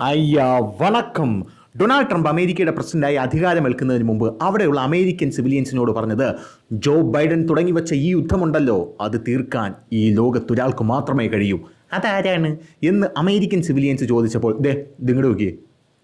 അയ്യാ വണക്കം. Donald Trump അമേരിക്കയുടെ പ്രസിഡന്റായി അധികാരമേൽക്കുന്നതിന് മുമ്പ് അവിടെയുള്ള അമേരിക്കൻ സിവിലിയൻസിനോട് പറഞ്ഞത് ജോ ബൈഡൻ തുടങ്ങി വെച്ച ഈ യുദ്ധമുണ്ടല്ലോ അത് തീർക്കാൻ ഈ ലോകത്തൊരാൾക്ക് മാത്രമേ കഴിയൂ. അതാരാണ് എന്ന് അമേരിക്കൻ സിവിലിയൻസ് ചോദിച്ചപ്പോൾ ദേ നിങ്ങളുടെ നോക്കിയേ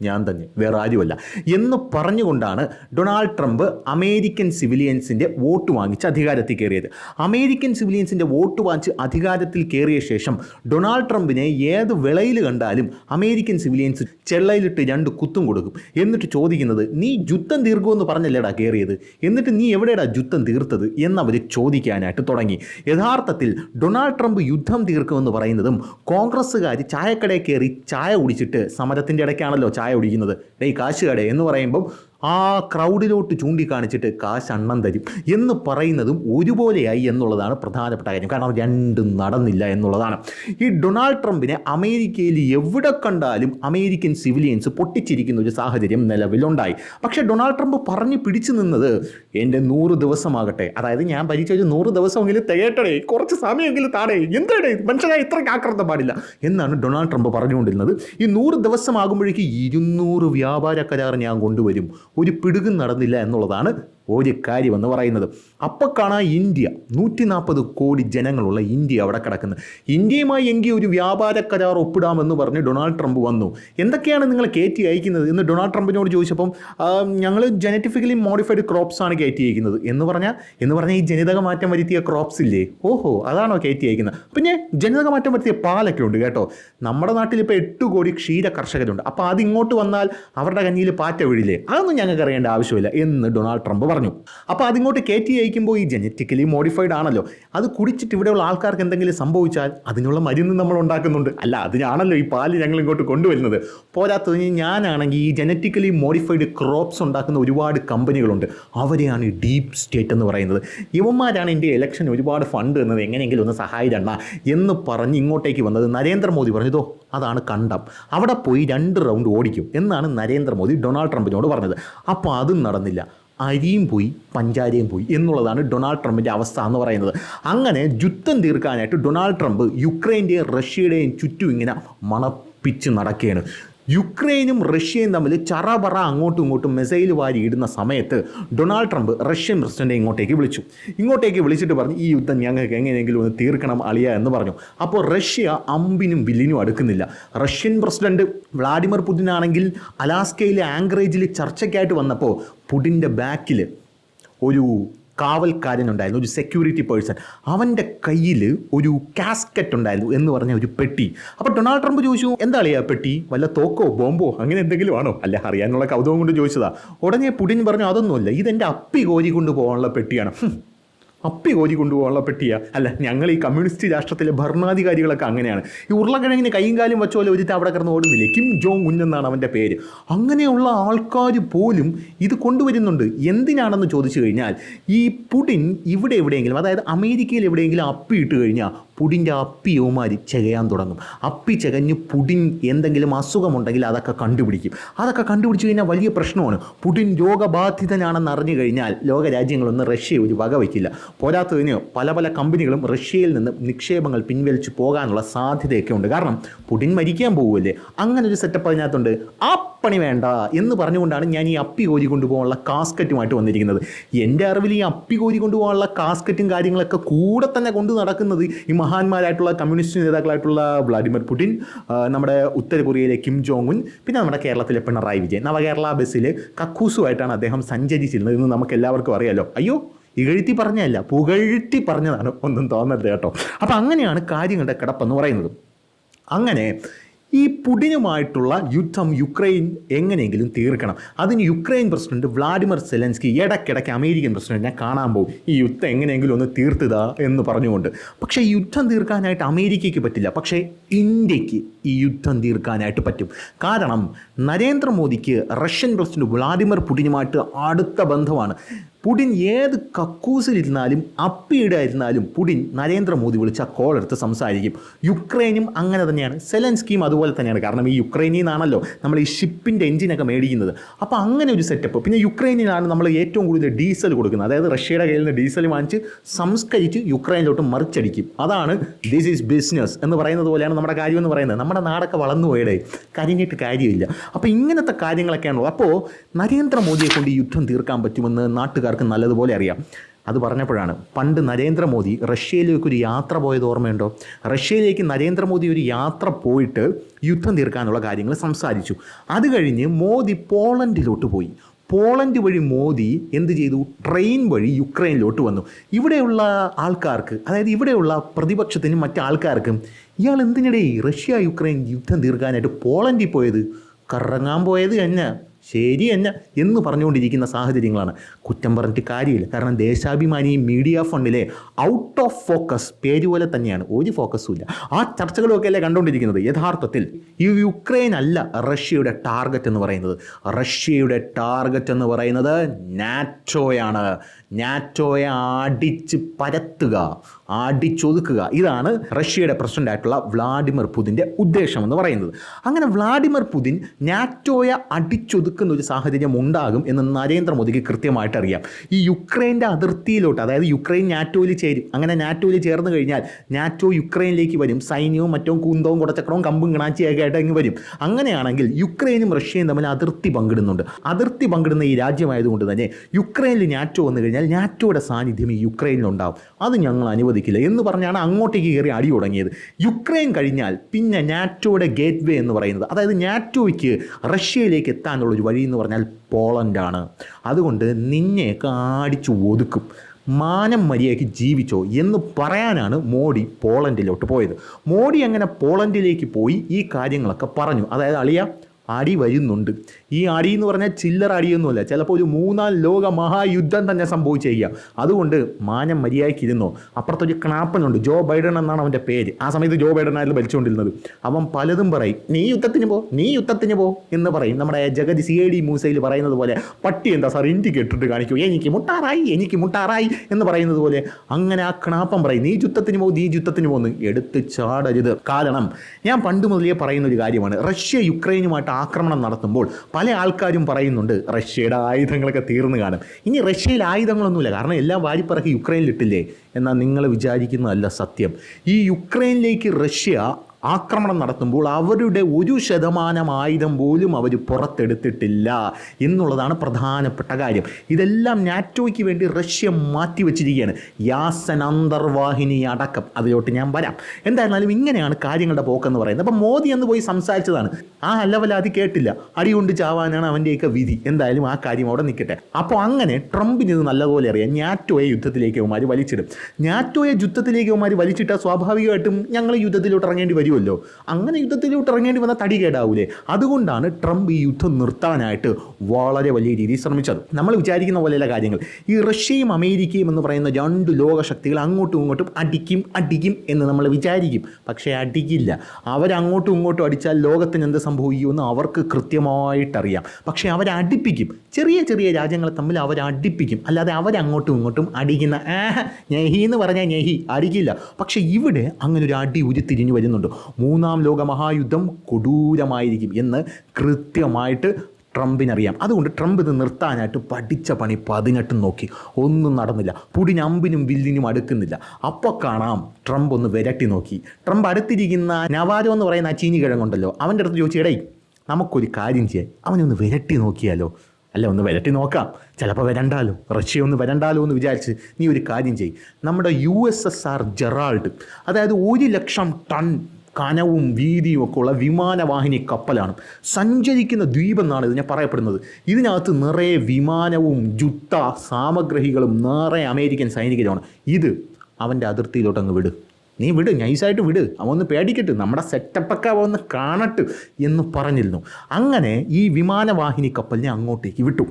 ഞാൻ തന്നെ വേറെ ആരുമല്ല. എന്ന് പറഞ്ഞുകൊണ്ടാണ് ഡൊണാൾഡ് ട്രംപ് അമേരിക്കൻ സിവിലിയൻസിന്റെ വോട്ട് വാങ്ങിച്ച് അധികാരത്തിൽ കയറിയത്. അമേരിക്കൻ സിവിലിയൻസിന്റെ വോട്ട് വാങ്ങിച്ച് അധികാരത്തിൽ കയറിയ ശേഷം ഡൊണാൾഡ് ട്രംപിനെ ഏത് വിളയിൽ കണ്ടാലും അമേരിക്കൻ സിവിലിയൻസ് ചെള്ളയിലിട്ട് രണ്ട് കുത്തും കൊടുക്കും. എന്നിട്ട് ചോദിക്കുന്നത് നീ യുദ്ധം തീർക്കുമെന്ന് പറഞ്ഞല്ലേടാ കയറിയത് എന്നിട്ട് നീ എവിടെയാടാ ജുത്തം തീർത്തത്? എന്നവർ ചോദിക്കാനായിട്ട് തുടങ്ങി. യഥാർത്ഥത്തിൽ ഡൊണാൾഡ് ട്രംപ് യുദ്ധം തീർക്കുമെന്ന് പറയുന്നതും കോൺഗ്രസ്സുകാർ ചായക്കടയിൽ കയറി ചായ കുടിച്ചിട്ട് സമരത്തിന്റെ ഇടയ്ക്കാണല്ലോ ചായ കുടിക്കുന്നത്. ഡേ കാശുകട എന്ന് പറയുമ്പം ആ ക്രൗഡിലോട്ട് ചൂണ്ടിക്കാണിച്ചിട്ട് കാശ് അണ്ണം തരും എന്ന് പറയുന്നതും ഒരുപോലെയായി എന്നുള്ളതാണ് പ്രധാനപ്പെട്ട കാര്യം. കാരണം രണ്ടും നടന്നില്ല എന്നുള്ളതാണ്. ഈ ഡൊണാൾഡ് ട്രംപിനെ അമേരിക്കയിൽ എവിടെ കണ്ടാലും അമേരിക്കൻ സിവിലിയൻസ് പൊട്ടിച്ചിരിക്കുന്ന ഒരു സാഹചര്യം നിലവിലുണ്ടായി. പക്ഷേ ഡൊണാൾഡ് ട്രംപ് പറഞ്ഞു പിടിച്ചു നിന്നത് എന്റെ നൂറ് ദിവസമാകട്ടെ. അതായത് ഞാൻ ഭരിച്ച ഒരു നൂറ് ദിവസമെങ്കിലും തികയട്ടടേ കുറച്ച് സമയമെങ്കിലും താടേ എന്തടേ മനുഷ്യനായി ഇത്രയ്ക്ക് ആക്രാന്തം പാടില്ല. എന്നാണ് ഡൊണാൾഡ് ട്രംപ് പറഞ്ഞുകൊണ്ടിരുന്നത്. ഈ നൂറ് ദിവസമാകുമ്പോഴേക്ക് ഇരുന്നൂറ് വ്യാപാര കരാർ ഞാൻ കൊണ്ടുവരും. ഒരു പിടുകും നടന്നില്ല എന്നുള്ളതാണ് ഒരു കാര്യമെന്ന് പറയുന്നത്. അപ്പോൾ കാണാൻ ഇന്ത്യ നൂറ്റി നാൽപ്പത് കോടി ജനങ്ങളുള്ള ഇന്ത്യ അവിടെ കിടക്കുന്നത്. ഇന്ത്യയുമായി എങ്കിൽ ഒരു വ്യാപാര കരാർ ഒപ്പിടാമെന്ന് പറഞ്ഞ് ഡൊണാൾഡ് ട്രംപ് വന്നു. എന്തൊക്കെയാണ് നിങ്ങൾ കയറ്റി അയക്കുന്നത് എന്ന് ഡൊണാൾഡ് ട്രംപിനോട് ചോദിച്ചപ്പം ഞങ്ങൾ ജനറ്റിഫിക്കലി മോഡിഫൈഡ് ക്രോപ്സ് ആണ് കയറ്റി അയക്കുന്നത് എന്ന് പറഞ്ഞാൽ എന്ന് പറഞ്ഞാൽ ഈ ജനിതക മാറ്റം വരുത്തിയ ക്രോപ്സ് ഇല്ലേ? ഓഹോ അതാണോ കയറ്റി അയക്കുന്നത്. പിന്നെ ജനിതക മാറ്റം വരുത്തിയ പാലൊക്കെ ഉണ്ട് കേട്ടോ. നമ്മുടെ നാട്ടിൽ ഇപ്പോൾ എട്ട് കോടി ക്ഷീര കർഷകരുണ്ട്. അപ്പോൾ അതിങ്ങോട്ട് വന്നാൽ അവരുടെ കഞ്ഞിയിൽ പാറ്റ വീഴില്ലേ? അതൊന്നും ഞങ്ങൾക്ക് അറിയേണ്ട ആവശ്യമില്ല എന്ന് ഡൊണാൾഡ് ട്രംപ് പറഞ്ഞു അപ്പോൾ അതിങ്ങോട്ട് കയറ്റി അയക്കുമ്പോൾ ഈ ജനറ്റിക്കലി മോഡിഫൈഡ് ആണല്ലോ. അത് കുടിച്ചിട്ട് ഇവിടെയുള്ള ആൾക്കാർക്ക് എന്തെങ്കിലും സംഭവിച്ചാൽ അതിനുള്ള മരുന്ന് നമ്മൾ ഉണ്ടാക്കുന്നുണ്ട്. അല്ല അതിനാണല്ലോ ഈ പാൽ ഞങ്ങൾ ഇങ്ങോട്ട് കൊണ്ടുവരുന്നത്. പോരാത്തതിന് ഞാനാണെങ്കിൽ ഈ ജനറ്റിക്കലി മോഡിഫൈഡ് ക്രോപ്സ് ഉണ്ടാക്കുന്ന ഒരുപാട് കമ്പനികളുണ്ട്. അവരെയാണ് ഈ ഡീപ്പ് സ്റ്റേറ്റ് എന്ന് പറയുന്നത്. ഇവന്മാരാണ് എന്റെ ഇലക്ഷൻ ഒരുപാട് ഫണ്ട് എന്നത് എങ്ങനെയെങ്കിലും ഒന്ന് സഹായിരണ്ണ എന്ന് പറഞ്ഞ് ഇങ്ങോട്ടേക്ക് വന്നത് നരേന്ദ്രമോദി പറഞ്ഞതോ അതാണ് കണ്ടം. അവിടെ പോയി രണ്ട് റൗണ്ട് ഓടിക്കും. എന്നാണ് നരേന്ദ്രമോദി ഡൊണാൾഡ് ട്രംപിനോട് പറഞ്ഞത്. അപ്പോൾ അതും നടന്നില്ല. അരിയും പോയി പഞ്ചാരയും പോയി എന്നുള്ളതാണ് ഡൊണാൾഡ് ട്രംപിന്റെ അവസ്ഥ എന്ന് പറയുന്നത്. അങ്ങനെ യുദ്ധം തീർക്കാനായിട്ട് ഡൊണാൾഡ് ട്രംപ് യുക്രൈന്റെയും റഷ്യയുടെയും ചുറ്റും ഇങ്ങനെ മണപ്പിച്ച് നടക്കുകയാണ്. യുക്രൈനും റഷ്യയും തമ്മിൽ ചറപറ അങ്ങോട്ടും ഇങ്ങോട്ടും മെസൈൽ വാരി ഇടുന്ന സമയത്ത് ഡൊണാൾഡ് ട്രംപ് റഷ്യൻ പ്രസിഡന്റ് ഇങ്ങോട്ടേക്ക് വിളിച്ചു. ഇങ്ങോട്ടേക്ക് വിളിച്ചിട്ട് പറഞ്ഞു ഈ യുദ്ധം ഞങ്ങൾക്ക് എങ്ങനെയെങ്കിലും ഒന്ന് തീർക്കണം അളിയ എന്ന് പറഞ്ഞു. അപ്പോൾ റഷ്യ അമ്പിനും വില്ലിനും അടുക്കുന്നില്ല. റഷ്യൻ പ്രസിഡന്റ് വ്ളാഡിമിർ പുടിൻ ആണെങ്കിൽ അലാസ്കയിലെ ആങ്കറേജിൽ ചർച്ചയ്ക്കായിട്ട് വന്നപ്പോൾ പുടിന്റെ ബാക്കിൽ ഒരു കാവൽക്കാരനുണ്ടായിരുന്നു ഒരു സെക്യൂരിറ്റി പേഴ്സൺ അവന്റെ കയ്യിൽ ഒരു കാസ്കറ്റ് ഉണ്ടായിരുന്നു എന്ന് പറഞ്ഞ ഒരു പെട്ടി. അപ്പോൾ ഡൊണാൾഡ് ട്രംപ് ചോദിച്ചു എന്താ ആ പെട്ടി? വല്ല തോക്കോ ബോംബോ അങ്ങനെ എന്തെങ്കിലും ആണോ? അല്ല അറിയാനുള്ള കൗതുകം കൊണ്ട് ചോദിച്ചതാ. ഉടനെ പുടിൻ പറഞ്ഞു അതൊന്നുമല്ല ഇതെന്റെ അപ്പി കോരി കൊണ്ടുപോകാനുള്ള പെട്ടിയാണ്. ഹും. അപ്പി കോരി കൊണ്ടുപോകാനുള്ള പെട്ടിയാ. അല്ല ഞങ്ങൾ ഈ കമ്മ്യൂണിസ്റ്റ് രാഷ്ട്രത്തിലെ ഭരണാധികാരികളൊക്കെ അങ്ങനെയാണ്. ഈ ഉരുളക്കിഴങ്ങിന് കൈയും കാലും വെച്ച പോലെ ഒരുത്ത അവിടെ കിടന്ന് ഓടുന്നില്ലേ? കിം ജോങ് ഉൻ എന്നാണ് അവന്റെ പേര്. അങ്ങനെയുള്ള ആൾക്കാർ പോലും ഇത് കൊണ്ടുവരുന്നുണ്ട്. എന്തിനാണെന്ന് ചോദിച്ചു കഴിഞ്ഞാൽ ഈ പുടിൻ ഇവിടെ എവിടെയെങ്കിലും അതായത് അമേരിക്കയിൽ എവിടെയെങ്കിലും അപ്പി ഇട്ട് കഴിഞ്ഞാൽ പുടിന്റെ അപ്പി ചെകയാൻ തുടങ്ങും. അപ്പി ചെകഞ്ഞ് പുടിൻ എന്തെങ്കിലും അസുഖമുണ്ടെങ്കിൽ അതൊക്കെ കണ്ടുപിടിക്കും. അതൊക്കെ കണ്ടുപിടിച്ചു കഴിഞ്ഞാൽ വലിയ പ്രശ്നമാണ്. പുടിൻ രോഗബാധിതനാണെന്ന് അറിഞ്ഞു കഴിഞ്ഞാൽ ലോകരാജ്യങ്ങളൊന്നും റഷ്യ ഒരു വക വയ്ക്കില്ല പോരാത്തതിന് പല പല കമ്പനികളും റഷ്യയിൽ നിന്ന് നിക്ഷേപങ്ങൾ പിൻവലിച്ചു പോകാനുള്ള സാധ്യതയൊക്കെ ഉണ്ട്. കാരണം പുടിൻ മരിക്കാൻ പോകുമല്ലേ അങ്ങനെ ഒരു സെറ്റപ്പ് അതിനകത്തുണ്ട്. ആ പണി വേണ്ട എന്ന് പറഞ്ഞുകൊണ്ടാണ് ഞാൻ ഈ അപ്പി കോരി കൊണ്ടുപോകാനുള്ള കാസ്കറ്റുമായിട്ട് വന്നിരിക്കുന്നത്. എന്റെ അറിവിൽ ഈ അപ്പി കോരി കൊണ്ടുപോകാനുള്ള കാസ്കറ്റും കാര്യങ്ങളൊക്കെ കൂടെ തന്നെ കൊണ്ടു നടക്കുന്നത് ഈ മഹാന്മാരായിട്ടുള്ള കമ്മ്യൂണിസ്റ്റ് നേതാക്കളായിട്ടുള്ള വ്ളാഡിമിർ പുടിൻ നമ്മുടെ ഉത്തര കൊറിയയിലെ കിം ജോങ് ഉൻ പിന്നെ നമ്മുടെ കേരളത്തിലെ പിണറായി വിജയൻ. നവകേരള ബസ്സിൽ കക്കൂസുമായിട്ടാണ് അദ്ദേഹം സഞ്ചരിച്ചിരുന്നത് എന്ന് നമുക്ക് എല്ലാവർക്കും അറിയാലോ. അയ്യോ ഇകഴ്ത്തി പറഞ്ഞതല്ല പുകഴ്ത്തി പറഞ്ഞതാണ് ഒന്നും തോന്നരുത് കേട്ടോ. അപ്പം അങ്ങനെയാണ് കാര്യങ്ങളുടെ കിടപ്പെന്ന് പറയുന്നത്. അങ്ങനെ ഈ പുടിനുമായിട്ടുള്ള യുദ്ധം യുക്രൈൻ എങ്ങനെയെങ്കിലും തീർക്കണം. അതിന് യുക്രൈൻ പ്രസിഡന്റ് വ്ളാഡിമിർ സെലൻസ്കി ഇടയ്ക്കിടയ്ക്ക് അമേരിക്കൻ പ്രസിഡന്റിനെ കാണാൻ പോകും. ഈ യുദ്ധം എങ്ങനെയെങ്കിലും ഒന്ന് തീർത്തുക എന്ന് പറഞ്ഞുകൊണ്ട്. പക്ഷേ യുദ്ധം തീർക്കാനായിട്ട് അമേരിക്കയ്ക്ക് പറ്റില്ല. പക്ഷേ ഇന്ത്യയ്ക്ക് ഈ യുദ്ധം തീർക്കാനായിട്ട് പറ്റും. കാരണം നരേന്ദ്രമോദിക്ക് റഷ്യൻ പ്രസിഡന്റ് വ്ളാഡിമിർ പുടിനുമായിട്ട് അടുത്ത ബന്ധമാണ്. പുടിൻ ഏത് കക്കൂസിലിരുന്നാലും അപ്പിയിടായിരുന്നാലും പുടിൻ നരേന്ദ്രമോദി വിളിച്ച കോൾ എടുത്ത് സംസാരിക്കും. യുക്രൈനും അങ്ങനെ തന്നെയാണ്. സെലൻസ്കിയും അതുപോലെ തന്നെയാണ്. കാരണം ഈ യുക്രൈനിൽ നിന്നാണല്ലോ നമ്മൾ ഈ ഷിപ്പിന്റെ എഞ്ചിനൊക്കെ മേടിക്കുന്നത്. അപ്പോൾ അങ്ങനെ ഒരു സെറ്റപ്പ് പിന്നെ യുക്രൈനിലാണ് നമ്മൾ ഏറ്റവും കൂടുതൽ ഡീസൽ കൊടുക്കുന്നത്. അതായത് റഷ്യയുടെ കയ്യിൽ നിന്ന് ഡീസൽ വാങ്ങിച്ച് സംസ്കരിച്ച് യുക്രൈനിലോട്ട് മറിച്ചടിക്കും. അതാണ് ദിസ് ഈസ് ബിസിനസ് എന്ന് പറയുന്നത് പോലെയാണ് നമ്മുടെ കാര്യം എന്ന് പറയുന്നത്. നമ്മുടെ നാടൊക്കെ വളർന്നു പോയടേ. കരിഞ്ഞിട്ട് കാര്യമില്ല. അപ്പോൾ ഇങ്ങനത്തെ കാര്യങ്ങളൊക്കെയാണല്ലോ അപ്പോൾ നരേന്ദ്രമോദിയെ കൊണ്ട് യുദ്ധം തീർക്കാൻ പറ്റുമെന്ന് നാട്ടുകാർക്ക് നല്ലതുപോലെ അറിയാം. അത് പറഞ്ഞപ്പോഴാണ് പണ്ട് നരേന്ദ്രമോദി റഷ്യയിലേക്ക് ഒരു യാത്ര പോയത് ഓർമ്മയുണ്ടോ? റഷ്യയിലേക്ക് നരേന്ദ്രമോദി ഒരു യാത്ര പോയിട്ട് യുദ്ധം തീർക്കാനുള്ള കാര്യങ്ങൾ സംസാരിച്ചു. അത് കഴിഞ്ഞ് മോദി പോളണ്ടിലോട്ട് പോയി. പോളണ്ട് വഴി മോദി എന്ത് ചെയ്തു? ട്രെയിൻ വഴി യുക്രൈനിലോട്ട് വന്നു. ഇവിടെയുള്ള ആൾക്കാർക്ക് അതായത് ഇവിടെയുള്ള പ്രതിപക്ഷത്തിനും മറ്റു ആൾക്കാർക്കും ഇയാൾ എന്തിനിടെ റഷ്യ യുക്രൈൻ യുദ്ധം തീർക്കാനായിട്ട് പോളണ്ടിൽ പോയത്? കറങ്ങാൻ പോയത് എന്നെ ശരി എന്നെ എന്ന് പറഞ്ഞുകൊണ്ടിരിക്കുന്ന സാഹചര്യങ്ങളാണ്. കുറ്റം പറഞ്ഞിട്ട് കാര്യമില്ല. കാരണം ദേശാഭിമാനി മീഡിയ ഫണ്ടിലെ ഔട്ട് ഓഫ് ഫോക്കസ് പേര് പോലെ തന്നെയാണ്. ഒരു ഫോക്കസും ഇല്ല. ആ ചർച്ചകളൊക്കെ അല്ലേ കണ്ടുകൊണ്ടിരിക്കുന്നത്? യഥാർത്ഥത്തിൽ ഈ യുക്രൈൻ അല്ല റഷ്യയുടെ ടാർഗറ്റ് എന്ന് പറയുന്നത്. റഷ്യയുടെ ടാർഗറ്റ് എന്ന് പറയുന്നത് നാറ്റോയാണ് നാറ്റോയെ അടിച്ച് പരത്തുക അടിച്ചൊതുക്കുക. ഇതാണ് റഷ്യയുടെ പ്രസിഡന്റ് ആയിട്ടുള്ള വ്ളാഡിമിർ പുതിന്റെ ഉദ്ദേശം എന്ന് പറയുന്നത്. അങ്ങനെ വ്ളാഡിമിർ പുതിൻ നാറ്റോയെ അടിച്ചൊതുക്കുന്ന ഒരു സാഹചര്യം ഉണ്ടാകും എന്ന് നരേന്ദ്രമോദിക്ക് കൃത്യമായിട്ട് അറിയാം. ഈ യുക്രൈന്റെ അതിർത്തിയിലോട്ട് അതായത് യുക്രൈൻ നാറ്റോയിൽ ചേരും. അങ്ങനെ നാറ്റോയിൽ ചേർന്ന് കഴിഞ്ഞാൽ നാറ്റോ യുക്രൈനിലേക്ക് വരും. സൈന്യവും മറ്റോ കുന്തവും കുടച്ചക്രവും കമ്പും കിണാച്ചിയൊക്കെ ആയിട്ട് അങ്ങ് വരും. അങ്ങനെയാണെങ്കിൽ യുക്രൈനും റഷ്യയും തമ്മിൽ അതിർത്തി പങ്കിടുന്നുണ്ട്. അതിർത്തി പങ്കിടുന്ന ഈ രാജ്യമായതുകൊണ്ട് തന്നെ യുക്രൈനിൽ നാറ്റോ വന്നു കഴിഞ്ഞാൽ നാറ്റോയുടെ സാന്നിധ്യം ഈ യുക്രൈനിലുണ്ടാവും. അത് ഞങ്ങൾ അനുവദിക്കില്ല എന്ന് പറഞ്ഞാണ് അങ്ങോട്ടേക്ക് കയറി അടി തുടങ്ങിയത്. യുക്രൈൻ കഴിഞ്ഞാൽ പിന്നെ നാറ്റോയുടെ ഗേറ്റ് വേ എന്ന് പറയുന്നത് അതായത് നാറ്റോയ്ക്ക് റഷ്യയിലേക്ക് എത്താനുള്ള ഒരു വഴി എന്ന് പറഞ്ഞാൽ പോളണ്ടാണ്. അതുകൊണ്ട് നിന്നെയൊക്കെ ആടിച്ചു ഒതുക്കും. മാനം മര്യാദയ്ക്ക് ജീവിച്ചോ എന്ന് പറയാനാണ് മോഡി പോളണ്ടിലോട്ട് പോയത്. മോഡി അങ്ങനെ പോളണ്ടിലേക്ക് പോയി ഈ കാര്യങ്ങളൊക്കെ പറഞ്ഞു. അതായത് അളിയ അടി വരുന്നുണ്ട്. ഈ അടി എന്ന് പറഞ്ഞാൽ ചില്ലറ അടിയൊന്നുമല്ല. ചിലപ്പോൾ ഒരു മൂന്നാം ലോക മഹായുദ്ധം തന്നെ സംഭവിച്ചേക്കുക അതുകൊണ്ട് മാനം മര്യാദയ്ക്കിരുന്നോ അപ്പുറത്തൊരു ക്നാപ്പനുണ്ട് ജോ ബൈഡൻ എന്നാണ് അവന്റെ പേര്. ആ സമയത്ത് ജോ ബൈഡൻ ആയിരുന്നു ഭരിച്ചുകൊണ്ടിരുന്നത്. അവൻ പലതും പറയും. നീ യുദ്ധത്തിന് പോ. നീ യുദ്ധത്തിന് പോ. എന്ന് പറയും. നമ്മുടെ ജഗതി സി ഐ ഡി മൂസയിൽ പറയുന്നത് പോലെ പട്ടി എന്താ സാർ ഇന്ത്യയ്ക്ക് ഇട്ടിട്ട് കാണിക്കൂ എനിക്ക് മുട്ടാറായി. എനിക്ക് മുട്ടാറായി. എന്ന് പറയുന്നത് പോലെ അങ്ങനെ ആ ക്നാപ്പം പറയും. നീ യുദ്ധത്തിന് പോ. നീ യുദ്ധത്തിന് പോകുന്നു എടുത്ത് ചാടരുത്. കാരണം ഞാൻ പണ്ട് മുതലേ പറയുന്ന ഒരു കാര്യമാണ്. റഷ്യ യുക്രൈനുമായിട്ട് ആക്രമണം നടത്തുമ്പോൾ പല ആൾക്കാരും പറയുന്നുണ്ട് റഷ്യയുടെ ആയുധങ്ങളൊക്കെ തീർന്നു കാണും. ഇനി റഷ്യയിൽ ആയുധങ്ങളൊന്നുമില്ല കാരണം എല്ലാം വാരിപ്പറക്കി യുക്രൈനിലിട്ടില്ലേ എന്നാൽ നിങ്ങൾ വിചാരിക്കുന്നതല്ല സത്യം. ഈ യുക്രൈനിലേക്ക് റഷ്യ ആക്രമണം നടത്തുമ്പോൾ അവരുടെ ഒരു ശതമാനം ആയുധം പോലും അവർ പുറത്തെടുത്തിട്ടില്ല എന്നുള്ളതാണ് പ്രധാനപ്പെട്ട കാര്യം. ഇതെല്ലാം നാറ്റോയ്ക്ക് വേണ്ടി റഷ്യ മാറ്റിവെച്ചിരിക്കുകയാണ്. യാസൻ അന്തർവാഹിനി അടക്കം. അതിലോട്ട് ഞാൻ വരാം. എന്തായിരുന്നാലും ഇങ്ങനെയാണ് കാര്യങ്ങളുടെ പോക്കെന്ന് പറയുന്നത്. അപ്പം മോദി എന്ന് പോയി സംസാരിച്ചതാണ്. ആ അല്ലവലാതി കേട്ടില്ല. അടികൊണ്ട് ചാവാനാണ് അവന്റെയൊക്കെ വിധി. എന്തായാലും ആ കാര്യം അവിടെ നിൽക്കട്ടെ. അപ്പോൾ അങ്ങനെ ട്രംപിന് ഇത് നല്ലപോലെ അറിയാം. നാറ്റോയെ യുദ്ധത്തിലേക്ക് അവന്മാർ വലിച്ചിടും. നാറ്റോയെ യുദ്ധത്തിലേക്ക് അവന്മാർ വലിച്ചിട്ടാൽ സ്വാഭാവികമായിട്ടും ഞങ്ങൾ യുദ്ധത്തിലോട്ട് ഇറങ്ങേണ്ടി വരുമല്ലോ അങ്ങനെ യുദ്ധത്തിലോട്ട് ഇറങ്ങേണ്ടി വന്ന തടി കേടാവൂലേ? അതുകൊണ്ടാണ് ട്രംപ് ഈ യുദ്ധം നിർത്താനായിട്ട് വളരെ വലിയ രീതിയിൽ ശ്രമിച്ചത്. നമ്മൾ വിചാരിക്കുന്ന പോലെയുള്ള കാര്യങ്ങൾ. ഈ റഷ്യയും അമേരിക്കയും എന്ന് പറയുന്ന രണ്ട് ലോകശക്തികൾ അങ്ങോട്ടും ഇങ്ങോട്ടും അടിക്കും അടിക്കും എന്ന് നമ്മൾ വിചാരിക്കും. പക്ഷേ അടിക്കില്ല. അവരങ്ങോട്ടും ഇങ്ങോട്ടും അടിച്ചാൽ ലോകത്തിന് എന്ത് സംഭവിക്കുമെന്ന് അവർക്ക് കൃത്യമായിട്ടറിയാം. പക്ഷേ അവരടിപ്പിക്കും ചെറിയ ചെറിയ രാജ്യങ്ങളെ തമ്മിൽ അവരടിപ്പിക്കും അല്ലാതെ അവരങ്ങോട്ടും ഇങ്ങോട്ടും അടിക്കുന്ന ഏഹ് നെഹി എന്ന് പറഞ്ഞാൽ നെഹി അടിക്കില്ല. പക്ഷേ ഇവിടെ അങ്ങനെ ഒരു അടി ഉരുത്തിരിഞ്ഞു വരുന്നുണ്ട്. മൂന്നാം ലോക മഹായുദ്ധം കൊടൂരമായിരിക്കും എന്ന് കൃത്യമായിട്ട് ട്രംപിനറിയാം. അതുകൊണ്ട് ട്രംപ് ഇത് നിർത്താനായിട്ട് പഠിച്ച പണി പതിനെട്ടും നോക്കി. ഒന്നും നടന്നില്ല. പുടിന് അമ്പിനും വില്ലിനും അടുക്കുന്നില്ല. അപ്പോൾ കാണാം ട്രംപ് ഒന്ന് വിരട്ടി നോക്കി. ട്രംപ് അടുത്തിരിക്കുന്ന നവാരോ എന്ന് പറയുന്ന ആ ചീനി കിഴങ്ങുണ്ടല്ലോ. അവന്റെ അടുത്ത് ചോദിച്ചു എടേ നമുക്കൊരു കാര്യം ചെയ്യാം. അവനൊന്ന് വിരട്ടി നോക്കിയാലോ? അല്ല ഒന്ന് വിരട്ടി നോക്കാം. ചിലപ്പോൾ വരണ്ടാലോ? റഷ്യ ഒന്ന് വരണ്ടാലോ എന്ന് വിചാരിച്ച് നീ ഒരു കാര്യം ചെയ്യും. നമ്മുടെ U S S R Gerald അതായത് ഒരു ലക്ഷം ടൺ കനവും വീതിയും ഒക്കെ ഉള്ള വിമാനവാഹിനി കപ്പലാണ്. സഞ്ചരിക്കുന്ന ദ്വീപ് എന്നാണ് ഇതിനെ പറയപ്പെടുന്നത്. ഇതിനകത്ത് നിറയെ വിമാനവും ജുത്ത സാമഗ്രഹികളും നിറയെ അമേരിക്കൻ സൈനികരുമാണ്. ഇത് അവന്റെ അതിർത്തിയിലോട്ട് അങ്ങ് വിട്. നീ വിട് നൈസായിട്ട് വിട്. അവന്ന് പേടിക്കട്ട്. നമ്മുടെ സെറ്റപ്പൊക്കെ അവന്ന് കാണട്ട് എന്ന് പറഞ്ഞിരുന്നു. അങ്ങനെ ഈ വിമാനവാഹിനി കപ്പലിനെ അങ്ങോട്ടേക്ക് വിട്ടു.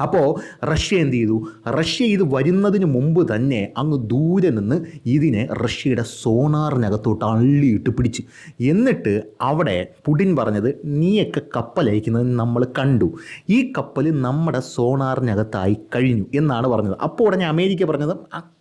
അപ്പോൾ റഷ്യ എന്ത് ചെയ്തു? റഷ്യ ഇത് വരുന്നതിന് മുമ്പ് തന്നെ അങ്ങ് ദൂരെ നിന്ന് ഇതിനെ റഷ്യയുടെ സോണാറിനകത്തോട്ട് അള്ളിയിട്ട് പിടിച്ച്. എന്നിട്ട് അവിടെ പുടിൻ പറഞ്ഞത് നീയൊക്കെ കപ്പൽ അയക്കുന്നത് നമ്മൾ കണ്ടു. ഈ കപ്പൽ നമ്മുടെ സോണാറിനകത്തായി കഴിഞ്ഞു എന്നാണ് പറഞ്ഞത്. അപ്പോൾ ഉടനെ അമേരിക്ക പറഞ്ഞത്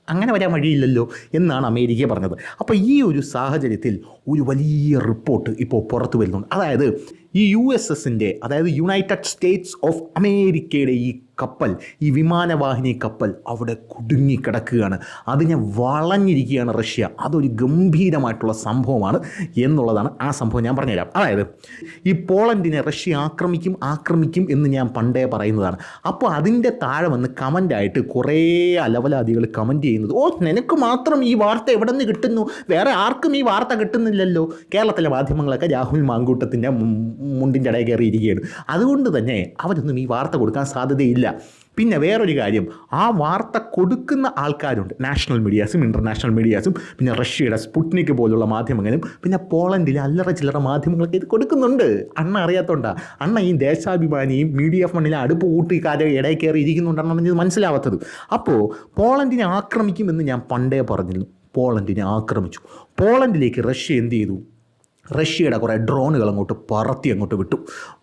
അങ്ങനെ വരാൻ വഴിയില്ലല്ലോ എന്നാണ് അമേരിക്ക പറഞ്ഞത്. അപ്പോൾ ഈ ഒരു സാഹചര്യത്തിൽ ഒരു വലിയ റിപ്പോർട്ട് ഇപ്പോൾ പുറത്തു വരുന്നുണ്ട്. അതായത് ഈ യു എസ് എസിന്റെ അതായത് യുണൈറ്റഡ് സ്റ്റേറ്റ്സ് ഓഫ് അമേരിക്കയുടെ ഈ കപ്പൽ ഈ വിമാനവാഹിനി കപ്പൽ അവിടെ കുടുങ്ങിക്കിടക്കുകയാണ് അതിനെ വളഞ്ഞിരിക്കുകയാണ് റഷ്യ. അതൊരു ഗംഭീരമായിട്ടുള്ള സംഭവമാണ് എന്നുള്ളതാണ് ആ സംഭവം ഞാൻ പറഞ്ഞുതരാം. അതായത് ഈ പോളണ്ടിനെ റഷ്യ ആക്രമിക്കും ആക്രമിക്കും എന്ന് ഞാൻ പണ്ടേ പറയുന്നതാണ്. അപ്പോൾ അതിന്റെ താഴെ വന്ന് കമന്റായിട്ട് കുറേ അലവലാദികൾ കമന്റ് ചെയ്യുന്നത് ഓ നിനക്ക് മാത്രം ഈ വാർത്ത എവിടെ നിന്ന് കിട്ടുന്നു? വേറെ ആർക്കും ഈ വാർത്ത കിട്ടുന്നില്ലല്ലോ. കേരളത്തിലെ മാധ്യമങ്ങളൊക്കെ രാഹുൽ മാങ്കൂട്ടത്തിന്റെ മുണ്ടിന്റെ ഇടയിൽ കയറിയിരിക്കുകയാണ്. അതുകൊണ്ട് തന്നെ അവരൊന്നും ഈ വാർത്ത കൊടുക്കാൻ സാധ്യതയില്ല. പിന്നെ വേറൊരു കാര്യം ആ വാർത്ത കൊടുക്കുന്ന ആൾക്കാരുണ്ട്. നാഷണൽ മീഡിയാസും ഇന്റർനാഷണൽ മീഡിയാസും പിന്നെ റഷ്യയുടെ സ്പുട്നിക് പോലുള്ള മാധ്യമങ്ങളും പിന്നെ പോളണ്ടിലെ അല്ലറ ചില്ലറ മാധ്യമങ്ങളൊക്കെ ഇത് കൊടുക്കുന്നുണ്ട്. അണ്ണ അറിയാത്തോണ്ടാ. അണ്ണ ഈ ദേശാഭിമാനിയും മീഡിയ ഫണ്ടിലെ അടുപ്പ് കൂട്ടിക്കാരെ ഇടയിൽ കയറി ഇരിക്കുന്നുണ്ടെന്നാണ് ഇത് മനസ്സിലാവാത്തത്. അപ്പോൾ പോളണ്ടിനെ ആക്രമിക്കുമെന്ന് ഞാൻ പണ്ടേ പറഞ്ഞിരുന്നു. പോളണ്ടിനെ ആക്രമിച്ചു. പോളണ്ടിലേക്ക് റഷ്യ എന്ത് ചെയ്തു? റഷ്യയുടെ കുറേ ഡ്രോണുകൾ അങ്ങോട്ട് പറത്തി അങ്ങോട്ട് വിട്ടു.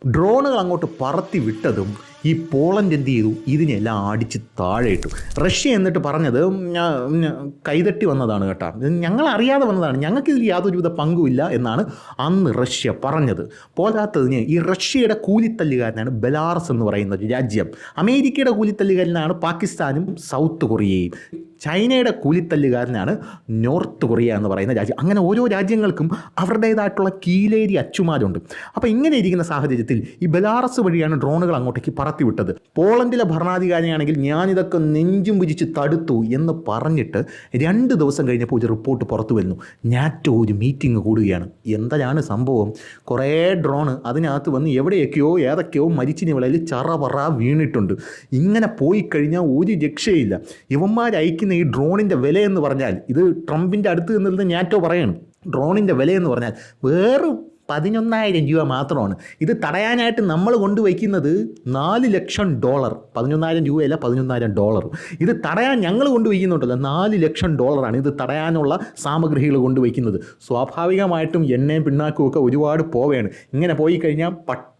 ഡ്രോണുകൾ അങ്ങോട്ട് പറത്തി വിട്ടതും ഈ പോളണ്ട് എന്ത് ചെയ്തു? ഇതിനെല്ലാം അടിച്ച് താഴെ ഇട്ടു റഷ്യ എന്നിട്ട് പറഞ്ഞത് "ഞാ- ഞാ- കൈതട്ടി വന്നതാണ് കേട്ടോ. ഞങ്ങൾ അറിയാതെ വന്നതാണ്. ഞങ്ങൾക്ക് ഇതിൽ യാതൊരുവിധ പങ്കുമില്ല എന്നാണ് അന്ന് റഷ്യ പറഞ്ഞത്. പോരാത്തതിന് ഈ റഷ്യയുടെ കൂലിത്തല്ലുകാരനാണ് ബലാറസ് എന്ന് പറയുന്ന ഒരു രാജ്യം. അമേരിക്കയുടെ കൂലിത്തല്ലുകാരനാണ് പാകിസ്ഥാനും സൗത്ത് കൊറിയയും. ചൈനയുടെ കൂലിത്തല്ലുകാരനാണ് നോർത്ത് കൊറിയ എന്ന് പറയുന്ന രാജ്യം. അങ്ങനെ ഓരോ രാജ്യങ്ങൾക്കും അവരുടേതായിട്ടുള്ള കീലേരി അച്ചുമാരുണ്ട്. അപ്പോൾ ഇങ്ങനെ ഇരിക്കുന്ന സാഹചര്യത്തിൽ ഈ ബലാറസ് വഴിയാണ് ഡ്രോണുകൾ അങ്ങോട്ടേക്ക് പറത്തിവിട്ടത്. പോളണ്ടിലെ ഭരണാധികാരിയാണെങ്കിൽ ഞാനിതൊക്കെ നെഞ്ചും പിരിച്ച് തടുത്തു എന്ന് പറഞ്ഞിട്ട് രണ്ട് ദിവസം കഴിഞ്ഞപ്പോൾ ഒരു റിപ്പോർട്ട് പുറത്തു വരുന്നു നാറ്റോ ഒരു മീറ്റിംഗ് കൂടുകയാണ്. എന്താണ് സംഭവം? കുറേ ഡ്രോൺ അതിനകത്ത് വന്ന് എവിടെയൊക്കെയോ ഏതൊക്കെയോ മരിച്ചിന് വിളയിൽ ചറപറ വീണിട്ടുണ്ട്. ഇങ്ങനെ പോയി കഴിഞ്ഞാൽ ഒരു രക്ഷയില്ല. ഇവന്മാർ അയക്കുന്ന ഈ ഡ്രോണിന്റെ വില എന്ന് പറഞ്ഞാൽ ഇത് ട്രംപിന്റെ അടുത്ത് നിന്നിരുന്ന് നാറ്റോ പറയണം. ഡ്രോണിന്റെ വില എന്ന് പറഞ്ഞാൽ വെറും പതിനൊന്നായിരം രൂപ മാത്രമാണ്. ഇത് തടയാനായിട്ട് നമ്മൾ കൊണ്ടുവയ്ക്കുന്നത് നാല് ലക്ഷം ഡോളർ. പതിനൊന്നായിരം രൂപയല്ല പതിനൊന്നായിരം ഡോളർ. ഇത് തടയാൻ ഞങ്ങൾ കൊണ്ടുവയ്ക്കുന്നുണ്ടല്ലോ. നാല് ലക്ഷം ഡോളറാണ് ഇത് തടയാനുള്ള സാമഗ്രികൾ കൊണ്ടുവയ്ക്കുന്നത്. സ്വാഭാവികമായിട്ടും എണ്ണയും പിണ്ണാക്കും ഒക്കെ ഒരുപാട് പോവുകയാണ് ഇങ്ങനെ പോയി കഴിഞ്ഞാൽ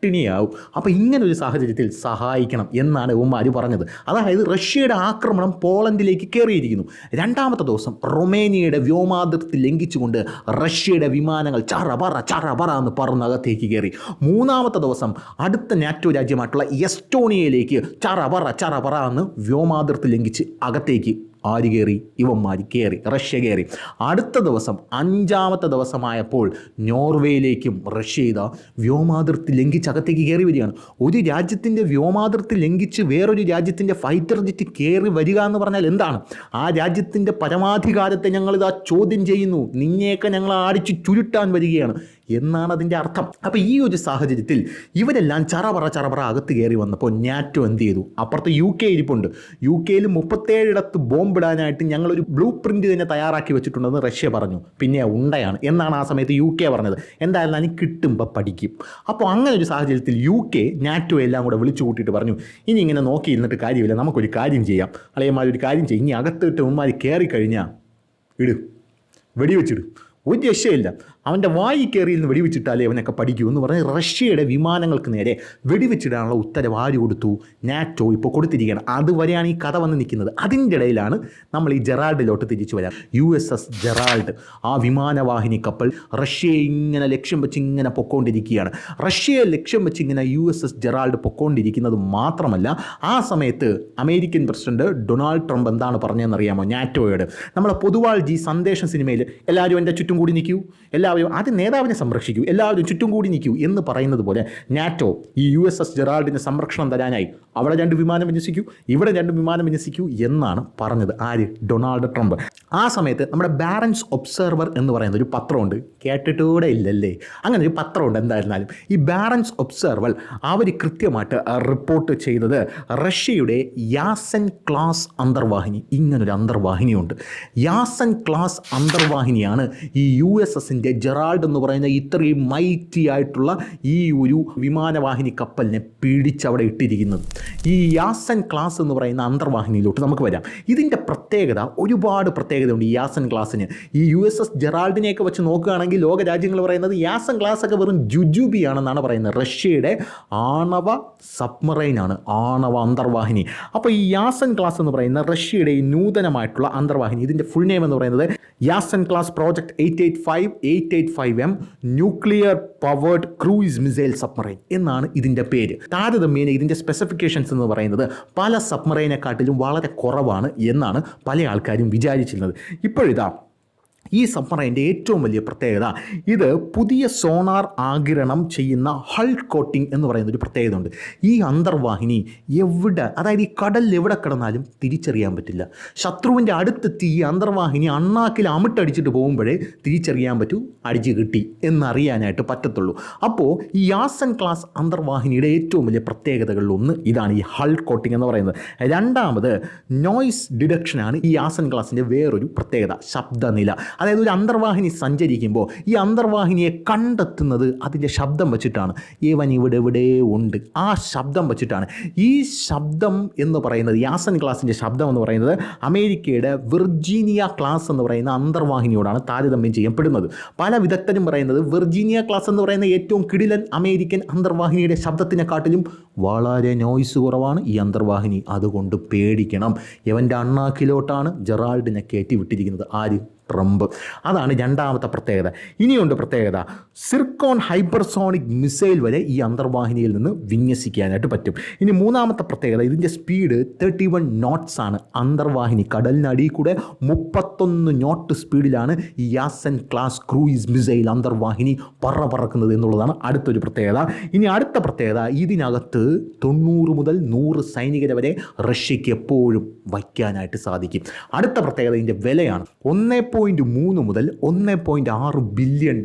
പട്ടിണിയാവും. അപ്പോൾ ഇങ്ങനെ ഒരു സാഹചര്യത്തിൽ സഹായിക്കണം എന്നാണ് ഉമ്മാർ പറഞ്ഞത്. അതായത് റഷ്യയുടെ ആക്രമണം പോളണ്ടിലേക്ക് കയറിയിരിക്കുന്നു രണ്ടാമത്തെ ദിവസം റൊമേനിയയുടെ വ്യോമാതിർത്തി ലംഘിച്ചുകൊണ്ട് റഷ്യയുടെ വിമാനങ്ങൾ ചറപറ ചറപറ എന്ന് പറന്നകത്തേക്ക് കയറി മൂന്നാമത്തെ ദിവസം അടുത്ത നാറ്റോ രാജ്യമായിട്ടുള്ള എസ്റ്റോണിയയിലേക്ക് ചറപറ ചറപറ എന്ന് വ്യോമാതിർത്തി ലംഘിച്ച് അകത്തേക്ക് ആര് കയറി ഇവന്മാർ കയറി റഷ്യ കയറി അടുത്ത ദിവസം അഞ്ചാമത്തെ ദിവസമായപ്പോൾ നോർവേയിലേക്കും റഷ്യ ചെയ്ത വ്യോമാതിർത്തി ലംഘിച്ച് അകത്തേക്ക് കയറി വരികയാണ്. ഒരു രാജ്യത്തിന്റെ വ്യോമാതിർത്തി ലംഘിച്ച് വേറൊരു രാജ്യത്തിന്റെ ഫൈറ്റർ ജെറ്റ് കയറി വരിക എന്ന് പറഞ്ഞാൽ എന്താണ്? ആ രാജ്യത്തിന്റെ പരമാധികാരത്തെ ഞങ്ങളിതാ ചോദ്യം ചെയ്യുന്നു. നിന്നെയൊക്കെ ഞങ്ങൾ അടിച്ച് ചുരുട്ടാൻ വരികയാണ്. എന്നാണ് അതിന്റെ അർത്ഥം. അപ്പോൾ ഈ ഒരു സാഹചര്യത്തിൽ ഇവരെല്ലാം ചറപറ ചറപറ അകത്ത് കയറി വന്നപ്പോൾ നാറ്റോ എന്ത് ചെയ്തു? അപ്പുറത്ത് യു കെ ഇരിപ്പുണ്ട്. യു കെയിൽ മുപ്പത്തേഴിടത്ത് ബോംബിടാനായിട്ട് ഞങ്ങളൊരു ബ്ലൂ പ്രിന്റ് തന്നെ തയ്യാറാക്കി വെച്ചിട്ടുണ്ടെന്ന് റഷ്യ പറഞ്ഞു. പിന്നെ ഉണ്ടയാണ്. എന്നാണ് ആ സമയത്ത് യു കെ പറഞ്ഞത്. എന്തായിരുന്നാലും കിട്ടുമ്പോൾ പഠിക്കും. അപ്പോൾ അങ്ങനെ ഒരു സാഹചര്യത്തിൽ യു കെ നാറ്റോ എല്ലാം കൂടെ വിളിച്ചു കൂട്ടിയിട്ട് പറഞ്ഞു ഇനി ഇങ്ങനെ നോക്കി ഇരുന്നിട്ട് കാര്യമില്ല. നമുക്കൊരു കാര്യം ചെയ്യാം. അളിയന്മാർ ഒരു കാര്യം ചെയ്യും. ഇനി അകത്തിട്ട് ഉമ്മാർ കയറി കഴിഞ്ഞാൽ ഇടും. വെടിവെച്ചിടും. ഒരു രക്ഷയില്ല. അവന്റെ വായി കയറിയിൽ നിന്ന് വെടിവെച്ചിട്ടാലേ അവനൊക്കെ പഠിക്കൂ എന്ന് പറഞ്ഞ് റഷ്യയുടെ വിമാനങ്ങൾക്ക് നേരെ വെടിവെച്ചിടാനുള്ള ഉത്തരവ് ആര് കൊടുത്തു? നാറ്റോ ഇപ്പോൾ കൊടുത്തിരിക്കുകയാണ്. അതുവരെയാണ് ഈ കഥ വന്ന് നിൽക്കുന്നത്. അതിന്റെ ഇടയിലാണ് നമ്മൾ ഈ ജെറാൾഡിലോട്ട് തിരിച്ചു വരാം യു എസ് എസ് ജെറാൾഡ് ആ വിമാനവാഹിനി കപ്പൽ റഷ്യയെ ഇങ്ങനെ ലക്ഷ്യം വെച്ച് ഇങ്ങനെ പൊക്കോണ്ടിരിക്കുകയാണ്. റഷ്യയെ ലക്ഷ്യം വെച്ച് ഇങ്ങനെ യു എസ് എസ് ജെറാൾഡ് പൊക്കോണ്ടിരിക്കുന്നത് മാത്രമല്ല ആ സമയത്ത് അമേരിക്കൻ പ്രസിഡന്റ് ഡൊണാൾഡ് ട്രംപ് എന്താണ് പറഞ്ഞതെന്നറിയാമോ നാറ്റോയോട്? നമ്മളെ പൊതുവാൾ ജി സന്ദേശം സിനിമയിൽ എല്ലാവരും എന്റെ ചുറ്റും കൂടി നിൽക്കൂ. എല്ലാവരും ആദ്യം നേതാവിനെ സംരക്ഷിക്കൂ എല്ലാവരും ചുറ്റും കൂടി നിൽക്കൂ എന്ന് പറയുന്നത് പോലെ നാറ്റോ ഈ യു എസ് എസ് ജെറാൾഡിന് സംരക്ഷണം തരാനായി അവിടെ രണ്ട് വിമാനം വിന്യസിക്കൂ ഇവിടെ രണ്ട് വിമാനം വിന്യസിക്കൂ എന്നാണ് പറഞ്ഞത് ആര്? Donald Trump. ആ സമയത്ത് നമ്മുടെ ബാരൻസ് ഒബ്സർവർ എന്ന് പറയുന്ന ഒരു പത്രമുണ്ട് കേട്ടിട്ടൂടെ ഇല്ലല്ലേ? അങ്ങനെ ഒരു പത്രമുണ്ട് എന്തായിരുന്നാലും. ഈ ബാരൻസ് ഒബ്സർവർ അവർ കൃത്യമായിട്ട് റിപ്പോർട്ട് ചെയ്തത് റഷ്യയുടെ യാസൻ ക്ലാസ് അന്തർവാഹിനി ഇങ്ങനൊരു അന്തർവാഹിനിയുണ്ട്. യാസൻ ക്ലാസ് അന്തർവാഹിനിയാണ് ഈ യു എസ് എസിന്റെ ജെറാൾഡ് എന്ന് പറയുന്ന ഇത്രയും മൈറ്റി ആയിട്ടുള്ള ഈ ഒരു വിമാനവാഹിനി കപ്പലിനെ പിടിച്ചവിടെ ഇട്ടിരിക്കുന്നത്. ഈ യാസൻ ക്ലാസ് എന്ന് പറയുന്ന അന്തർവാഹിനിയിലോട്ട് നമുക്ക് വരാം. ഇതിന്റെ പ്രത്യേകത ഒരുപാട് പ്രത്യേകതയുണ്ട് ഈ യാസൻ ക്ലാസ്സിന്. ഈ യു എസ് എസ് ജെറാൾഡിനെയൊക്കെ വെച്ച് നോക്കുകയാണെങ്കിൽ ലോക രാജ്യങ്ങൾ പറയുന്നത് യാസൻ ക്ലാസ് ഒക്കെ വെറും ജുജുബി ആണെന്നാണ് പറയുന്നത്. റഷ്യയുടെ ആണവ സബ്മറൈൻ ആണ് ആണവ അന്തർവാഹിനി. അപ്പോൾ ഈ യാസൻ ക്ലാസ് എന്ന് പറയുന്ന റഷ്യയുടെ ഈ നൂതനമായിട്ടുള്ള അന്തർവാഹിനി ഇതിന്റെ ഫുൾ നെയിം എന്ന് പറയുന്നത് Yasen class project eight eight five eight eight eight five M nuclear powered cruise missile submarine എന്നാണ് ഇതിന്റെ പേര്. താരതമ്യേന ഇതിന്റെ സ്പെസിഫിക്കേഷൻസ് എന്ന് പറയുന്നത് പല സബ്മറൈനെക്കാട്ടിലും വളരെ കുറവാണ് എന്നാണ് പല ആൾക്കാരും വിചാരിച്ചിരുന്നത്. ഇപ്പോഴിതാ ഈ സബ്മറൈന്റെ ഏറ്റവും വലിയ പ്രത്യേകത ഇത് പുതിയ സോണാർ ആകിരണം ചെയ്യുന്ന ഹൾ കോട്ടിംഗ് എന്ന് പറയുന്ന ഒരു പ്രത്യേകത ഉണ്ട്. ഈ അന്തർവാഹിനി എവിടെ അതായത് ഈ കടൽ എവിടെ കിടന്നാലും തിരിച്ചറിയാൻ പറ്റില്ല. ശത്രുവിന്റെ അടുത്തെത്തി ഈ അന്തർവാഹിനി അണ്ണാക്കിൽ അമിട്ടടിച്ചിട്ട് പോകുമ്പോഴേ തിരിച്ചറിയാൻ പറ്റൂ അടിച്ച് കിട്ടി എന്നറിയാനായിട്ട് പറ്റത്തുള്ളൂ. അപ്പോൾ ഈ യാസൻ ക്ലാസ് അന്തർവാഹിനിയുടെ ഏറ്റവും വലിയ പ്രത്യേകതകളിൽ ഒന്ന് ഇതാണ് ഈ ഹൾ കോട്ടിംഗ് എന്ന് പറയുന്നത്. രണ്ടാമത് നോയ്സ് ഡിഡക്ഷനാണ് ഈ യാസൻ ക്ലാസിന്റെ വേറൊരു പ്രത്യേകത ശബ്ദനില. അതായത് ഒരു അന്തർവാഹിനി സഞ്ചരിക്കുമ്പോൾ ഈ അന്തർവാഹിനിയെ കണ്ടെത്തുന്നത് അതിന്റെ ശബ്ദം വെച്ചിട്ടാണ്. ഇവൻ ഇവിടെ ഇവിടെ ഉണ്ട്. ആ ശബ്ദം വെച്ചിട്ടാണ്. ഈ ശബ്ദം എന്ന് പറയുന്നത് യാസൻ ക്ലാസിന്റെ ശബ്ദം എന്ന് പറയുന്നത് അമേരിക്കയുടെ വിർജീനിയ ക്ലാസ് എന്ന് പറയുന്ന അന്തർവാഹിനിയോടാണ് താരതമ്യം ചെയ്യപ്പെടുന്നത്. പല വിദഗ്ധരും പറയുന്നത് വിർജീനിയ ക്ലാസ് എന്ന് പറയുന്ന ഏറ്റവും കിടിലൻ അമേരിക്കൻ അന്തർവാഹിനിയുടെ ശബ്ദത്തിനെക്കാട്ടിലും വളരെ നോയ്സ് കുറവാണ് ഈ അന്തർവാഹിനി. അതുകൊണ്ട് പേടിക്കണം. എവന്റെ അണ്ണാക്കിലോട്ടാണ് ജെറാൾഡിനെ കയറ്റി വിട്ടിരിക്കുന്നത്. ആര്? ട്രംപ്. അതാണ് രണ്ടാമത്തെ പ്രത്യേകത. ഇനിയുണ്ട് പ്രത്യേകത. സിർക്കോൺ ഹൈപ്പർസോണിക് മിസൈൽ വരെ ഈ അന്തർവാഹിനിയിൽ നിന്ന് വിന്യസിക്കാനായിട്ട് പറ്റും. ഇനി മൂന്നാമത്തെ പ്രത്യേകത. ഇതിന്റെ സ്പീഡ് തേർട്ടി വൺ നോട്ട്സ് ആണ്. അന്തർവാഹിനി കടലിനടിയിൽ കൂടെ മുപ്പത്തൊന്ന് നോട്ട് സ്പീഡിലാണ് ഈ യാസൻ ക്ലാസ് ക്രൂയിസ് മിസൈൽ അന്തർവാഹിനി പറ പറക്കുന്നത് എന്നുള്ളതാണ് അടുത്തൊരു പ്രത്യേകത. ഇനി അടുത്ത പ്രത്യേകത. ഇതിനകത്ത് തൊണ്ണൂറ് മുതൽ നൂറ് സൈനികരെ വരെ റഷ്യയ്ക്ക് എപ്പോഴും വയ്ക്കാനായിട്ട് സാധിക്കും. അടുത്ത പ്രത്യേകത ഇതിന്റെ വിലയാണ്. ഒന്ന് പോയിന്റ് മൂന്ന് മുതൽ ഒന്ന് പോയിന്റ് ആറ് ബില്യൺ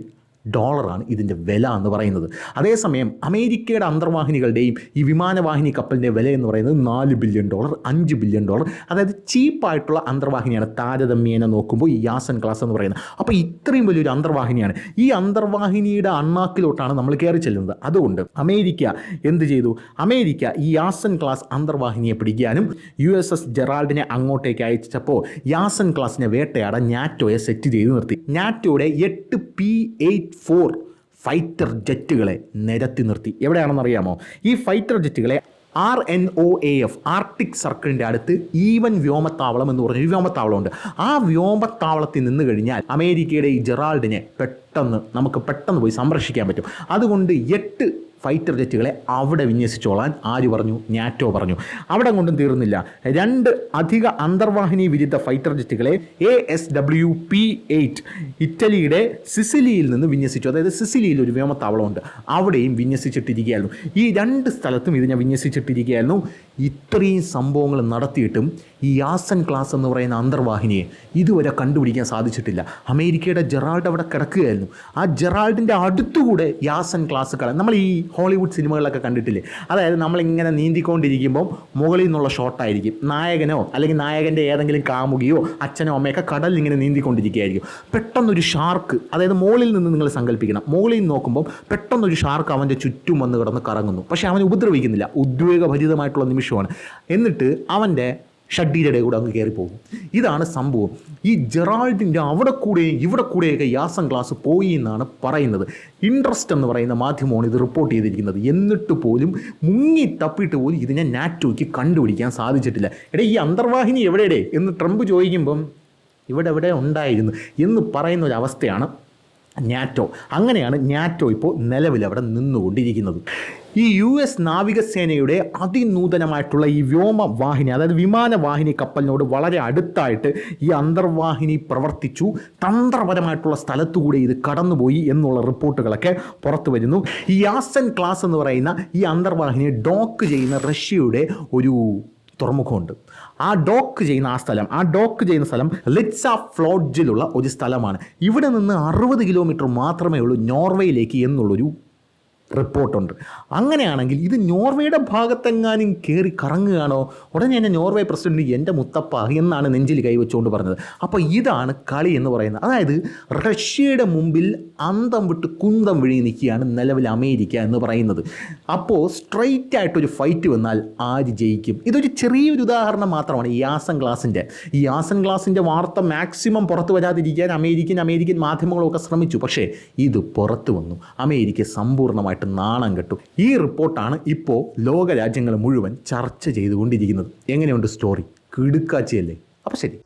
ഡോളറാണ് ഇതിന്റെ വില എന്ന് പറയുന്നത്. അതേസമയം അമേരിക്കയുടെ അന്തർവാഹിനികളുടെയും ഈ വിമാനവാഹിനി കപ്പലിന്റെ വില എന്ന് പറയുന്നത് നാല് ബില്യൺ ഡോളർ അഞ്ച് ബില്യൺ ഡോളർ അതായത് ചീപ്പായിട്ടുള്ള അന്തർവാഹിനിയാണ് താരതമ്യേന നോക്കുമ്പോൾ ഈ യാസൻ ക്ലാസ് എന്ന് പറയുന്നത്. അപ്പോൾ ഇത്രയും വലിയൊരു അന്തർവാഹിനിയാണ്. ഈ അന്തർവാഹിനിയുടെ അണ്ണാക്കിലോട്ടാണ് നമ്മൾ കയറി ചെല്ലുന്നത്. അതുകൊണ്ട് അമേരിക്ക എന്ത് ചെയ്തു? അമേരിക്ക ഈ യാസൻ ക്ലാസ് അന്തർവാഹിനിയെ പിടിക്കാനും യു എസ് എസ് ജെറാൾഡിനെ അങ്ങോട്ടേക്ക് അയച്ചപ്പോൾ യാസൻ ക്ലാസിനെ വേട്ടയാടാൻ നാറ്റോയെ സെറ്റ് ചെയ്ത് നിർത്തി. നാറ്റോയുടെ എട്ട് പി എയ്റ്റ് ഫോർ ഫൈറ്റർ ജെറ്റുകളെ നിരത്തി നിർത്തി. എവിടെയാണെന്നറിയാമോ? ഈ fighter ജെറ്റുകളെ R N O A F Arctic സർക്കിളിന്റെ അടുത്ത് ഈവൻ വ്യോമത്താവളം എന്ന് പറഞ്ഞൊരു വ്യോമത്താവളമുണ്ട്. ആ വ്യോമത്താവളത്തിൽ നിന്ന് കഴിഞ്ഞാൽ അമേരിക്കയുടെ ഈ ജെറാൾഡിനെ പെട്ടെന്ന് നമുക്ക് പെട്ടെന്ന് പോയി സംരക്ഷിക്കാൻ പറ്റും. അതുകൊണ്ട് എട്ട് ഫൈറ്റർ ജെറ്റുകളെ അവിടെ വിന്യസിച്ചോളാൻ ആര് പറഞ്ഞു? നാറ്റോ പറഞ്ഞു. അവിടെ കൊണ്ടും തീർന്നില്ല. രണ്ട് അധിക അന്തർവാഹിനി വിരുദ്ധ fighter ജെറ്റുകളെ A S W P eight ഇറ്റലിയുടെ സിസിലിയിൽ നിന്ന് വിന്യസിച്ചു. അതായത് സിസിലിയിൽ ഒരു വ്യോമത്താവളമുണ്ട്. അവിടെയും വിന്യസിച്ചിട്ടിരിക്കുകയായിരുന്നു. ഈ രണ്ട് സ്ഥലത്തും ഇതിനെ വിന്യസിച്ചിട്ടിരിക്കുകയായിരുന്നു. ഇത്രയും സംഭവങ്ങൾ നടത്തിയിട്ടും ഈ യാസൻ ക്ലാസ് എന്ന് പറയുന്ന അന്തർവാഹിനിയെ ഇതുവരെ കണ്ടുപിടിക്കാൻ സാധിച്ചിട്ടില്ല. അമേരിക്കയുടെ ജെറാൾഡ് അവിടെ കിടക്കുകയായിരുന്നു. ആ ജെറാൾഡിന്റെ അടുത്തുകൂടെ യാസൻ ക്ലാസ് കള നമ്മൾ ഈ ഹോളിവുഡ് സിനിമകളിലൊക്കെ കണ്ടിട്ടില്ലേ? അതായത് നമ്മളിങ്ങനെ നീന്തിക്കൊണ്ടിരിക്കുമ്പോൾ മുകളിൽ നിന്നുള്ള ഷോട്ടായിരിക്കും നായകനോ അല്ലെങ്കിൽ നായകന്റെ ഏതെങ്കിലും കാമുകിയോ അച്ഛനോ അമ്മയൊക്കെ കടലിൽ ഇങ്ങനെ നീന്തിക്കൊണ്ടിരിക്കുകയായിരിക്കും. പെട്ടെന്നൊരു ഷാർക്ക് അതായത് മുകളിൽ നിന്ന് നിങ്ങൾ സങ്കല്പിക്കണം മുകളിൽ നിന്ന് നോക്കുമ്പോൾ പെട്ടെന്നൊരു ഷാർക്ക് അവന്റെ ചുറ്റും വന്ന് കിടന്ന് കറങ്ങുന്നു. പക്ഷേ അവൻ ഉപദ്രവിക്കുന്നില്ല. ഉദ്വേഗഭരിതമായിട്ടുള്ള നിമിഷമാണ്. എന്നിട്ട് അവന്റെ ഷഡ്ഡിയുടെ കൂടെ അങ്ങ് കയറിപ്പോകും ഇതാണ് സംഭവം. ഈ ജെറാൾഡിന്റെ അവിടെ കൂടെയും ഇവിടെ കൂടെയൊക്കെ യാസം ക്ലാസ് പോയി എന്നാണ് പറയുന്നത്. ഇൻട്രസ്റ്റ് എന്ന് പറയുന്ന മാധ്യമമാണ് ഇത് റിപ്പോർട്ട് ചെയ്തിരിക്കുന്നത്. എന്നിട്ട് പോലും മുങ്ങി തപ്പിയിട്ട് പോലും ഇതിനെ നാറ്റോയ്ക്ക് കണ്ടുപിടിക്കാൻ സാധിച്ചിട്ടില്ല. എടേ ഈ അന്തർവാഹിനി എവിടെയടേ? എന്ന് ട്രംപ് ചോദിക്കുമ്പം ഇവിടെ എവിടെ ഉണ്ടായിരുന്നു എന്ന് പറയുന്ന ഒരു അവസ്ഥയാണ് നാറ്റോ. അങ്ങനെയാണ് നാറ്റോ ഇപ്പോൾ നിലവിൽ അവിടെ നിന്നുകൊണ്ടിരിക്കുന്നത്. ഈ യു എസ് നാവികസേനയുടെ അതിനൂതനമായിട്ടുള്ള ഈ വ്യോമവാഹിനി അതായത് വിമാനവാഹിനി കപ്പലിനോട് വളരെ അടുത്തായിട്ട് ഈ അന്തർവാഹിനി പ്രവർത്തിച്ചു. തന്ത്രപരമായിട്ടുള്ള സ്ഥലത്തുകൂടി ഇത് കടന്നുപോയി എന്നുള്ള റിപ്പോർട്ടുകളൊക്കെ പുറത്തു വരുന്നു. ഈ യാസൻ ക്ലാസ് എന്ന് പറയുന്ന ഈ അന്തർവാഹിനി ഡോക്ക് ചെയ്യുന്ന റഷ്യയുടെ ഒരു തുറമുഖമുണ്ട്. ആ ഡോക്ക് ചെയ്യുന്ന ആ സ്ഥലം ആ ഡോക്ക് ചെയ്യുന്ന സ്ഥലം ലിറ്റ്സ ഫ്ലോഡ്ജിലുള്ള ഒരു സ്ഥലമാണ്. ഇവിടെ നിന്ന് അറുപത് കിലോമീറ്റർ മാത്രമേ ഉള്ളൂ നോർവേയിലേക്ക് എന്നുള്ളൊരു റിപ്പോർട്ടുണ്ട്. അങ്ങനെയാണെങ്കിൽ ഇത് നോർവേയുടെ ഭാഗത്തെങ്ങാനും കയറി കറങ്ങുകയാണോ? ഉടനെ തന്നെ നോർവേ പ്രസിഡന്റ് എന്റെ മുത്തപ്പ എന്നാണ് നെഞ്ചിൽ കൈവച്ചുകൊണ്ട് പറഞ്ഞത്. അപ്പോൾ ഇതാണ് കളി എന്ന് പറയുന്നത്. അതായത് റഷ്യയുടെ മുമ്പിൽ അന്തം വിട്ട് കുന്തം വിഴി നിൽക്കുകയാണ് നിലവിൽ അമേരിക്ക എന്ന് പറയുന്നത്. അപ്പോൾ സ്ട്രൈറ്റ് ആയിട്ടൊരു ഫൈറ്റ് വന്നാൽ ആര് ജയിക്കും? ഇതൊരു ചെറിയൊരു ഉദാഹരണം മാത്രമാണ് ഈ ആസൻ ക്ലാസിന്റെ ഈ ആസൻ ക്ലാസിന്റെ വാർത്ത മാക്സിമം പുറത്തു വരാതിരിക്കാൻ അമേരിക്കൻ അമേരിക്കൻ മാധ്യമങ്ങളൊക്കെ ശ്രമിച്ചു. പക്ഷേ ഇത് പുറത്തു വന്നു. അമേരിക്ക സമ്പൂർണമായിട്ട് നാണം കെട്ടു. ഈ റിപ്പോർട്ടാണ് ഇപ്പോൾ ലോക രാജ്യങ്ങൾ മുഴുവൻ ചർച്ച ചെയ്തുകൊണ്ടിരിക്കുന്നത്. എങ്ങനെയുണ്ട് സ്റ്റോറി കിടുക്കാച്ചിയല്ലേ അപ്പോൾ ശരി.